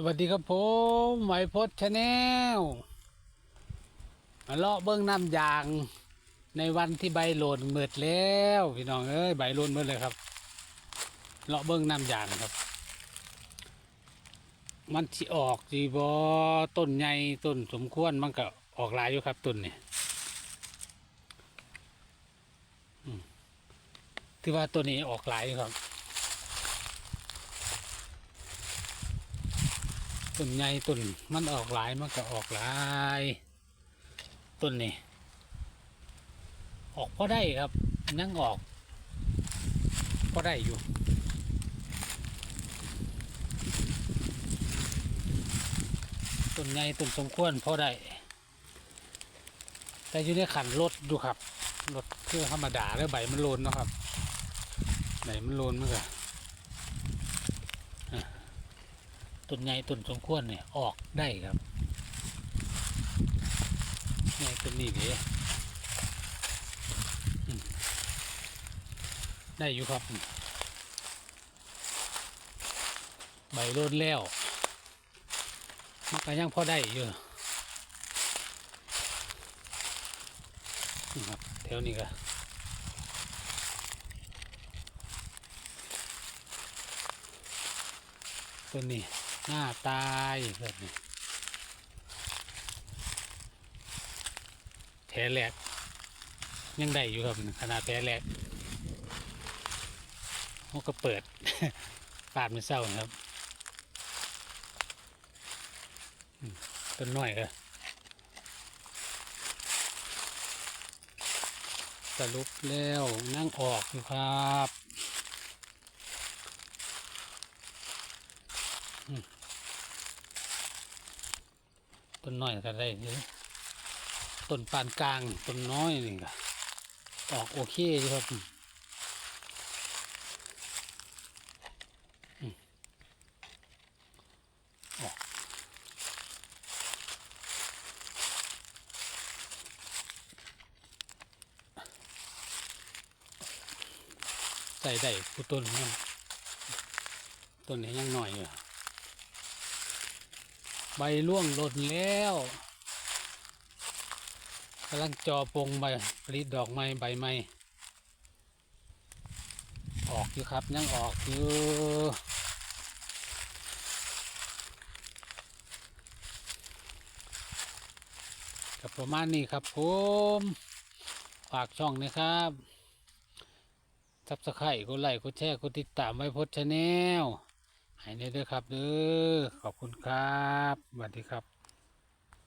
สวัสดีครับผมไหมพดชาแนลมาเลาะเบิ้องน้ำยางในวันที่ใบโหลนเมิดแล้วพี่น้องเอ้ยใบโหลนเมิดเลยครับ เลาะเบิ้องน้ำยางครับ มันที่ออกจีบอต้นใหญ่ต้นสมควรมันก็ออกลายอยู่ครับต้นนี่อืมที่ว่าต้นนี้ออกลายอยู่ครับ ต้นใหญ่ต้นมันออกหลายมันก็ออกหลายต้นนี่ออกพอได้ครับนั่งออกพอได้อยู่ต้นใหญ่ต้นสมควรพอได้แต่อยู่ในขันรถอยู่ครับรถคือธรรมดาแล้วใบมันโลนเนาะครับใบมันโลนมันก็ ต้นใหญ่ต้นสมควรเนี่ยออกได้ครับใหญ่ต้นนี้เดีอืมได้อยู่ครับ ใบโลดแล้วมันก็ยังพอได้อยู่นี่ครับแถวนี้ก็ต้นนี้ หน้าตายแบบนี้แผลแหลกยังได้อยู่ครับขนาดแผลแหลกมันก็เปิดปาดมันเศร้าครับต้นน้อยก็สรุปแล้วนั่งออกอยู่ครับ ต้นน้อยก็ได้เยอต้นปานกลางต้นน้อยนี่ก็ออกโอเคอยู่ครับใส่ได้ผู้ต้นมันต้นนี้ยังหน่อยอยู่ ใบร่วงหล่นแล้วกำลังจอปงใบผลิตดอกไม้ใบไม้ออกอยู่ครับยังออกอยู่กับประมาณนี้ครับผมฝากช่องนะครับซับสไครต์กดไลค์กดแชร์กดติดตามไว้พดชาแนล ให้ได้ด้วยครับเด้อขอบคุณครับสวัสดีครับ